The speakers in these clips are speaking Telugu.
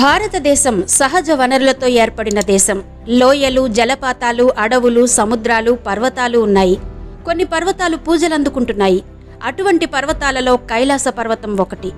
భారతదేశం సహజ వనరులతో ఏర్పడిన దేశం. లోయలు జలపాతాలు అడవులు సముద్రాలు పర్వతాలు ఉన్నాయి. కొన్ని పర్వతాలు పూజలందుకుంటున్నాయి. అటువంటి పర్వతాలలో కైలాస పర్వతం ఒకటి.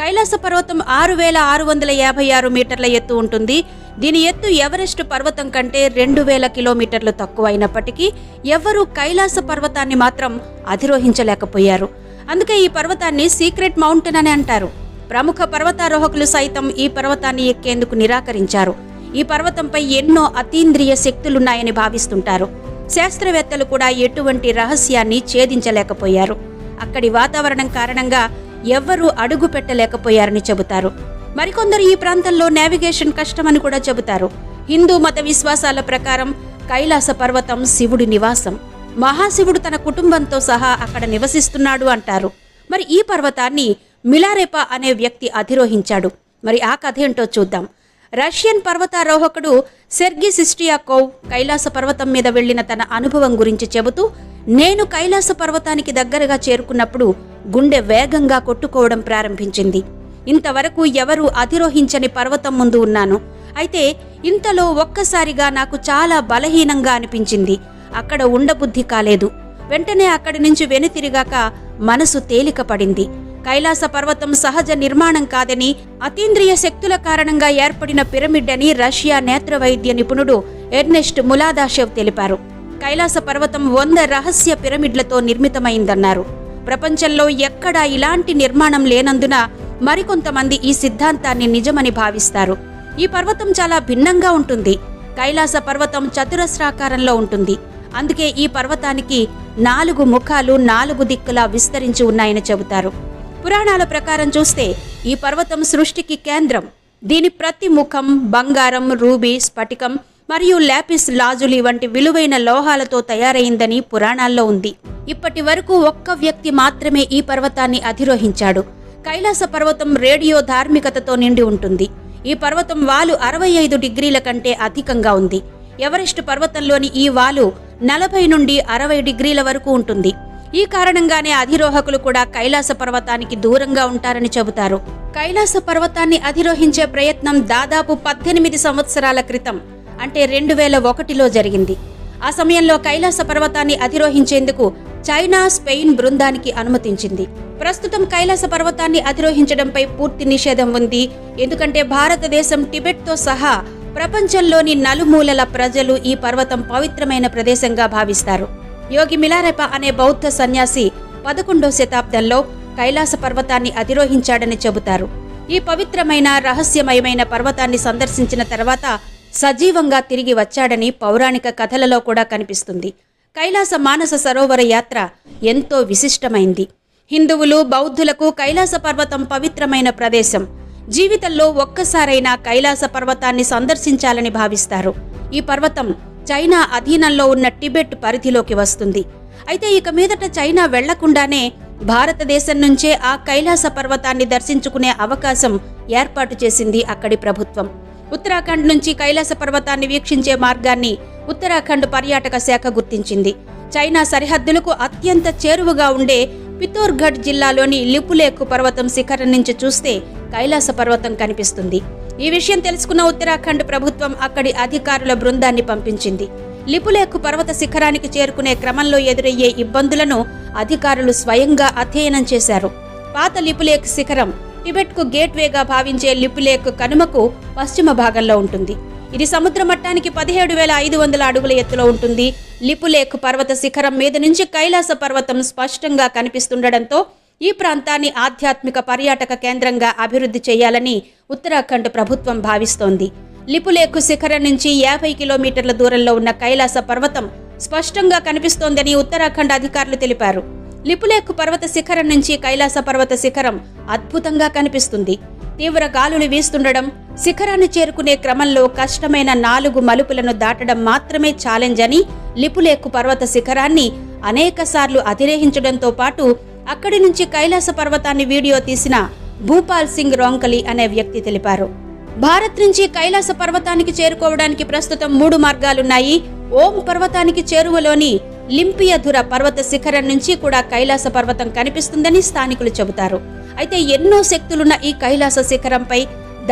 కైలాస పర్వతం ఆరు వేల ఆరు వందల యాభై ఆరు మీటర్ల ఎత్తు ఉంటుంది. దీని ఎత్తు ఎవరెస్ట్ పర్వతం కంటే రెండు వేల కిలోమీటర్లు తక్కువ అయినప్పటికీ ఎవ్వరూ కైలాస పర్వతాన్ని మాత్రం అధిరోహించలేకపోయారు. అందుకే ఈ పర్వతాన్ని సీక్రెట్ మౌంటైన్ అని అంటారు. ప్రముఖ పర్వతారోహకులు సైతం ఈ పర్వతాన్ని ఎక్కేందుకు నిరాకరించారు. ఈ పర్వతంపై ఎన్నో అతీంద్రియ శక్తులున్నాయని భావిస్తుంటారు. శాస్త్రవేత్తలు కూడా ఎటువంటి రహస్యాన్ని ఛేదించలేకపోయారు. అక్కడి వాతావరణం కారణంగా ఎవ్వరూ అడుగు పెట్టలేకపోయారని చెబుతారు. మరికొందరు ఈ ప్రాంతంలో నావిగేషన్ కష్టమని కూడా చెబుతారు. హిందూ మత విశ్వాసాల ప్రకారం కైలాస పర్వతం శివుడి నివాసం. మహాశివుడు తన కుటుంబంతో సహా అక్కడ నివసిస్తున్నాడు అంటారు. మరి ఈ పర్వతాన్ని మిలారెపా అనే వ్యక్తి అధిరోహించాడు. మరి ఆ కథ ఏంటో చూద్దాం. రష్యన్ పర్వతారోహకుడు సెర్గి సిస్టియాకోవ్ కైలాస పర్వతం మీద వెళ్ళిన తన అనుభవం గురించి చెబుతూ నేను కైలాస పర్వతానికి దగ్గరగా చేరుకున్నప్పుడు గుండె వేగంగా కొట్టుకోవడం ప్రారంభించింది. ఇంతవరకు ఎవరూ అధిరోహించని పర్వతం ముందు ఉన్నాను. అయితే ఇంతలో ఒక్కసారిగా నాకు చాలా బలహీనంగా అనిపించింది. అక్కడ ఉండబుద్ధి కాలేదు. వెంటనే అక్కడి నుంచి వెనుతిరిగాక మనసు తేలిక పడింది కైలాస పర్వతం సహజ నిర్మాణం కాదని అతీంద్రియ శక్తుల కారణంగా ఏర్పడిన పిరమిడ్ అని రష్యా నేత్ర వైద్య నిపుణుడు ఎర్నెస్ట్ ములాదాషెవ్ తెలిపారు. కైలాస పర్వతం వంద రహస్య పిరమిడ్లతో నిర్మితమైందన్నారు. ప్రపంచంలో ఎక్కడా ఇలాంటి నిర్మాణం లేనందున మరికొంతమంది ఈ సిద్ధాంతాన్ని నిజమని భావిస్తారు. ఈ పర్వతం చాలా భిన్నంగా ఉంటుంది. కైలాస పర్వతం చతురస్రాకారంలో ఉంటుంది. అందుకే ఈ పర్వతానికి నాలుగు ముఖాలు నాలుగు దిక్కులా విస్తరించి ఉన్నాయని చెబుతారు. పురాణాల ప్రకారం చూస్తే ఈ పర్వతం సృష్టికి కేంద్రం. దీని ప్రతి ముఖం బంగారం రూబీ స్ఫటికం మరియు లాపిస్ లాజులి వంటి విలువైన లోహాలతో తయారైందని పురాణాల్లో ఉంది. ఇప్పటి వరకు ఒక్క వ్యక్తి మాత్రమే ఈ పర్వతాన్ని అధిరోహించాడు. కైలాస పర్వతం రేడియో ధార్మికతతో నిండి ఉంటుంది. ఈ పర్వతం వాలు అరవై ఐదు డిగ్రీల కంటే అధికంగా ఉంది. ఎవరెస్ట్ పర్వతంలోని ఈ వాలు నలభై నుండి అరవై డిగ్రీల వరకు ఉంటుంది. ఈ కారణంగానే అధిరోహకులు కూడా కైలాస పర్వతానికి దూరంగా ఉంటారని చెబుతారు. కైలాస పర్వతాన్ని అధిరోహించే ప్రయత్నం దాదాపు పద్దెనిమిది సంవత్సరాల క్రితం అంటే రెండు వేల ఒకటిలో జరిగింది. ఆ సమయంలో కైలాస పర్వతాన్ని అధిరోహించేందుకు చైనా స్పెయిన్ బృందానికి అనుమతించింది. ప్రస్తుతం కైలాస పర్వతాన్ని అధిరోహించడంపై పూర్తి నిషేధం ఉంది. ఎందుకంటే భారతదేశం టిబెట్తో సహా ప్రపంచంలోని నలుమూలల ప్రజలు ఈ పర్వతం పవిత్రమైన ప్రదేశంగా భావిస్తారు. యోగి మిలారెప అనే బౌద్ధ సన్యాసి పదకొండో శతాబ్దంలో కైలాస పర్వతాన్ని అధిరోహించాడని చెబుతారు. ఈ పవిత్రమైన రహస్యమయమైన పర్వతాన్ని సందర్శించిన తర్వాత సజీవంగా తిరిగి వచ్చాడని పౌరాణిక కథలలో కూడా కనిపిస్తుంది. కైలాస మానస సరోవర యాత్ర ఎంతో విశిష్టమైంది. హిందువులు బౌద్ధులకు కైలాస పర్వతం పవిత్రమైన ప్రదేశం. జీవితంలో ఒక్కసారైనా కైలాస పర్వతాన్ని సందర్శించాలని భావిస్తారు. ఈ పర్వతం చైనా అధీనంలో ఉన్న టిబెట్ పరిధిలోకి వస్తుంది. అయితే ఇక మీదట చైనా వెళ్ళకుండానే భారతదేశం నుంచే ఆ కైలాస పర్వతాన్ని దర్శించుకునే అవకాశం ఏర్పాటు చేసింది అక్కడి ప్రభుత్వం. ఉత్తరాఖండ్ నుంచి కైలాస పర్వతాన్ని వీక్షించే మార్గాన్ని ఉత్తరాఖండ్ పర్యాటక శాఖ గుర్తించింది. చైనా సరిహద్దులకు అత్యంత చేరువగా ఉండే పితోర్గఢ్ జిల్లాలోని లిపులేకు పర్వతం శిఖరం నుంచి చూస్తే కైలాస పర్వతం కనిపిస్తుంది. ఈ విషయం తెలుసుకున్న ఉత్తరాఖండ్ ప్రభుత్వం అక్కడి అధికారుల బృందాన్ని పంపించింది. లిపులేఖ్ పర్వత శిఖరానికి చేరుకునే క్రమంలో ఎదురయ్యే ఇబ్బందులను అధికారులు స్వయంగా అధ్యయనం చేశారు. పాత లిపులేక్ శిఖరం టిబెట్కు గేట్వేగా భావించే లిపులేక్ కనుమకు పశ్చిమ భాగంలో ఉంటుంది. ఇది సముద్ర మట్టానికి పదిహేడు వేల ఐదు వందల అడుగుల ఎత్తులో ఉంటుంది. లిపులేక్ పర్వత శిఖరం మీద నుంచి కైలాస పర్వతం స్పష్టంగా కనిపిస్తుండటంతో ఈ ప్రాంతాన్ని ఆధ్యాత్మిక పర్యాటక కేంద్రంగా అభివృద్ధి చేయాలని ఉత్తరాఖండ్ ప్రభుత్వం భావిస్తోంది. లిపులేకు శిఖరం నుంచి యాభై కిలోమీటర్ల దూరంలో ఉన్న కైలాస పర్వతం స్పష్టంగా కనిపిస్తోందని ఉత్తరాఖండ్ అధికారులు తెలిపారు. లిపులేకు పర్వత శిఖరం నుంచి కైలాస పర్వత శిఖరం అద్భుతంగా కనిపిస్తుంది. తీవ్ర గాలులు వీస్తుండడం శిఖరాన్ని చేరుకునే క్రమంలో కష్టమైన నాలుగు మలుపులను దాటడం మాత్రమే ఛాలెంజ్ అని లిపులేకు పర్వత శిఖరాన్ని అనేకసార్లు అధిరేహించడంతో పాటు అక్కడి నుంచి కైలాస పర్వతాన్ని వీడియో తీసిన భూపాల్ సింగ్ రోంకలి అనే వ్యక్తి తెలిపారు. భారత్ నుంచి కైలాస పర్వతానికి చేరుకోవడానికి ప్రస్తుతం మూడు మార్గాలున్నాయి. ఓం పర్వతానికి చేరువలోని లింపియధుర పర్వత శిఖరం నుంచి కూడా కైలాస పర్వతం కనిపిస్తుందని స్థానికులు చెబుతారు. అయితే ఎన్నో శక్తులున్న ఈ కైలాస శిఖరంపై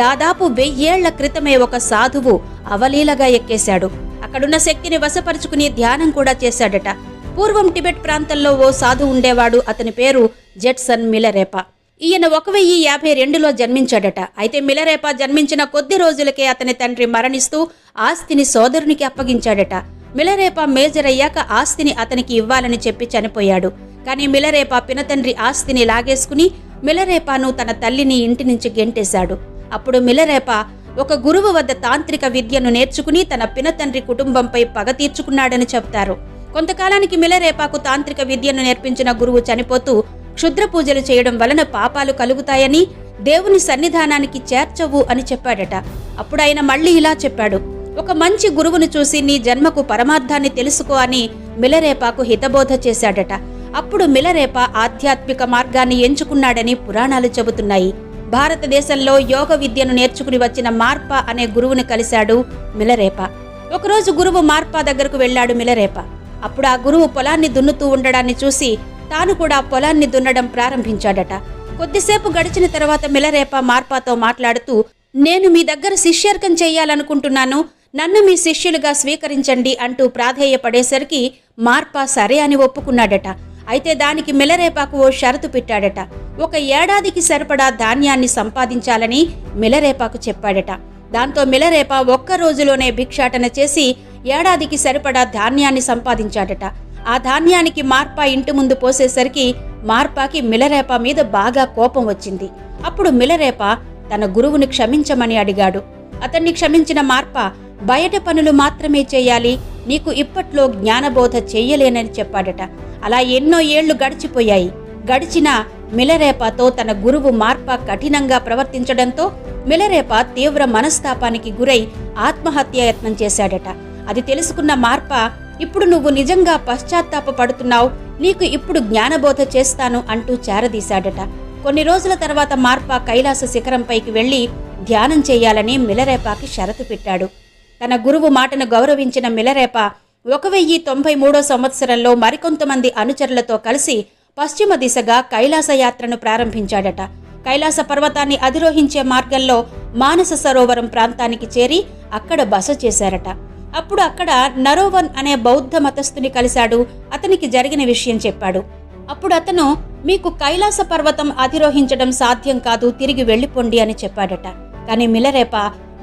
దాదాపు వెయ్యేళ్ళ క్రితమే ఒక సాధువు అవలీలగా ఎక్కేశాడు. అక్కడున్న శక్తిని వశపరుచుకుని ధ్యానం కూడా చేశాడట. పూర్వం టిబెట్ ప్రాంతంలో ఓ సాధు ఉండేవాడు. అతని పేరు జెట్సన్ మిలరేపా. ఈయన ఒక వెయ్యి యాభై రెండులో జన్మించాడట. అయితే మిలరేపా జన్మించిన కొద్ది రోజులకే అతని తండ్రి మరణిస్తూ ఆస్తిని సోదరునికి అప్పగించాడట. మిలరేపా మేజర్ అయ్యాక ఆస్తిని అతనికి ఇవ్వాలని చెప్పి చనిపోయాడు. కానీ మిలరేపా పినతండ్రి ఆస్తిని లాగేసుకుని మిలరేపాను తన తల్లిని ఇంటి నుంచి గెంటేశాడు. అప్పుడు మిలరేపా ఒక గురువు వద్ద తాంత్రిక విద్యను నేర్చుకుని తన పినతండ్రి కుటుంబంపై పగ తీర్చుకున్నాడని చెప్తారు. కొంతకాలానికి మిలరేపాకు తాంత్రిక విద్యను నేర్పించిన గురువు చనిపోతూ క్షుద్ర పూజలు చేయడం వలన పాపాలు కలుగుతాయని దేవుని సన్నిధానానికి చేర్చవు అని చెప్పాడట. అప్పుడు ఆయన మళ్ళీ ఇలా చెప్పాడు. ఒక మంచి గురువును చూసి నీ జన్మకు పరమార్థాన్ని తెలుసుకో అని మిలరేపాకు హితబోధ చేశాడట. అప్పుడు మిలరేప ఆధ్యాత్మిక మార్గాన్ని ఎంచుకున్నాడని పురాణాలు చెబుతున్నాయి. భారతదేశంలో యోగ విద్యను నేర్చుకుని వచ్చిన మార్పా అనే గురువుని కలిశాడు మిలరేప. ఒకరోజు గురువు మార్పా దగ్గరకు వెళ్ళాడు మిలరేప. అప్పుడు ఆ గురువు పొలాన్ని దున్నుతూ ఉండడాన్ని చూసి తాను కూడా పొలాన్ని దున్నడం ప్రారంభించాడట. కొద్దిసేపు గడిచిన తర్వాత మిలరేప మార్పాతో మాట్లాడుతూ నేను మీ దగ్గర శిష్యర్కం చేయాలనుకుంటున్నాను. నన్ను మీ శిష్యులుగా స్వీకరించండి అంటూ ప్రాధేయపడేసరికి మార్పా సరే అని ఒప్పుకున్నాడట. అయితే దానికి మిలరేపాకు ఓ షరతు పెట్టాడట. ఒక ఏడాదికి సరిపడా ధాన్యాన్ని సంపాదించాలని మిలరేపాకు చెప్పాడట. దాంతో మిలరేప ఒక్క రోజులోనే భిక్షాటన చేసి ఏడాదికి సరిపడా ధాన్యాన్ని సంపాదించాడట. ఆ ధాన్యానికి మార్పా ఇంటి ముందు పోసేసరికి మార్పాకి మిలరేప మీద బాగా కోపం వచ్చింది. అప్పుడు మిలరేప తన గురువుని క్షమించమని అడిగాడు. అతన్ని క్షమించిన మార్ప బయట పనులు మాత్రమే చేయాలి నీకు ఇప్పట్లో జ్ఞానబోధ చెయ్యలేనని చెప్పాడట. అలా ఎన్నో ఏళ్ళు గడిచిపోయాయి. గడిచిన మిలరేపాతో తన గురువు మార్ప కఠినంగా ప్రవర్తించడంతో మిలరేప తీవ్ర మనస్తాపానికి గురై ఆత్మహత్యాయత్నం చేశాడట. అది తెలుసుకున్న మార్ప ఇప్పుడు నువ్వు నిజంగా పశ్చాత్తాపపడుతున్నావు నీకు ఇప్పుడు జ్ఞానబోధ చేస్తాను అంటూ చేరదీశాడట. కొన్ని రోజుల తర్వాత మార్ప కైలాస శిఖరంపైకి వెళ్ళి ధ్యానం చేయాలని మిలరేపాకి షరతు పెట్టాడు. తన గురువు మాటను గౌరవించిన మిలరేప ఒక వెయ్యి తొంభై మూడో సంవత్సరంలో మరికొంతమంది అనుచరులతో కలిసి పశ్చిమ దిశగా కైలాస యాత్రను ప్రారంభించాడట. కైలాస పర్వతాన్ని అధిరోహించే మార్గంలో మానస సరోవరం ప్రాంతానికి చేరి అక్కడ బస చేశారట. అప్పుడు అక్కడ నరోవన్ అనే బౌద్ధ మతస్థుని కలిశాడు. అతనికి జరిగిన విషయం చెప్పాడు. అప్పుడు అతను మీకు కైలాస పర్వతం అధిరోహించడం సాధ్యం కాదు తిరిగి వెళ్ళిపోండి అని చెప్పాడట. కానీ మిలరేప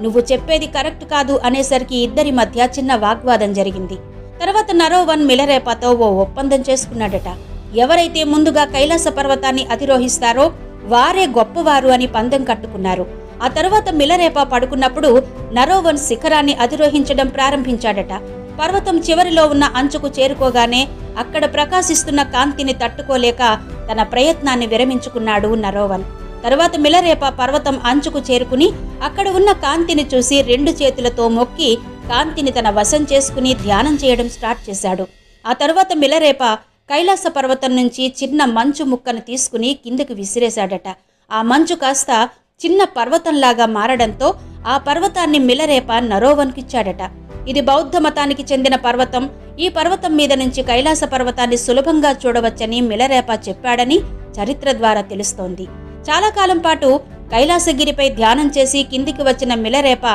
నువ్వు చెప్పేది కరెక్ట్ కాదు అనేసరికి ఇద్దరి మధ్య చిన్న వాగ్వాదం జరిగింది. తర్వాత నరోవన్ మిలరేపతో ఓ ఒప్పందం చేసుకున్నాడట. ఎవరైతే ముందుగా కైలాస పర్వతాన్ని అధిరోహిస్తారో వారే గొప్పవారు అని పందెం కట్టుకున్నారు. ఆ తర్వాత మిలరేప పడుకున్నప్పుడు నరోవన్ శిఖరాన్ని అధిరోహించడం ప్రారంభించాడట. పర్వతం చివరిలో ఉన్న అంచుకు చేరుకోగానే అక్కడ ప్రకాశిస్తున్న కాంతిని తట్టుకోలేక తన ప్రయత్నాన్ని విరమించుకున్నాడు నరోవన్. తరువాత మిలరేప పర్వతం అంచుకు చేరుకుని అక్కడ ఉన్న కాంతిని చూసి రెండు చేతులతో మొక్కి కాంతిని తన వశం చేసుకుని ధ్యానం చేయడం స్టార్ట్ చేశాడు. ఆ తర్వాత మిలరేప కైలాస పర్వతం నుంచి చిన్న మంచు ముక్కను తీసుకుని కిందకు విసిరేశాడట. ఆ మంచు కాస్త చిన్న పర్వతంలాగా మారడంతో ఆ పర్వతాన్ని మిలరేప నరోవన్కిచ్చాడట. ఇది బౌద్ధ మతానికి చెందిన పర్వతం. ఈ పర్వతం మీద నుంచి కైలాస పర్వతాన్ని సులభంగా చూడవచ్చని మిలరేప చెప్పాడని చరిత్ర ద్వారా తెలుస్తోంది. చాలా కాలం పాటు కైలాసగిరిపై ధ్యానం చేసి కిందికి వచ్చిన మిలరేప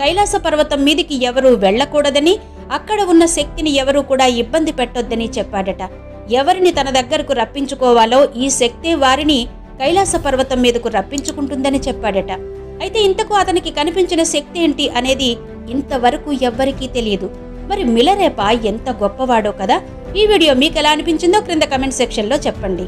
కైలాస పర్వతం మీదికి ఎవరూ వెళ్ళకూడదని అక్కడ ఉన్న శక్తిని ఎవరూ కూడా ఇబ్బంది పెట్టొద్దని చెప్పాడట. ఎవరిని తన దగ్గరకు రప్పించుకోవాలో ఈ శక్తి వారిని కైలాస పర్వతం మీదకు రప్పించుకుంటుందని చెప్పాడట. అయితే ఇంతకు అతనికి కనిపించిన శక్తి ఏంటి అనేది ఇంతవరకు ఎవ్వరికీ తెలియదు. మరి మిలరేప ఎంత గొప్పవాడో కదా? ఈ వీడియో మీకు ఎలా అనిపించిందో క్రింద కమెంట్ సెక్షన్లో చెప్పండి.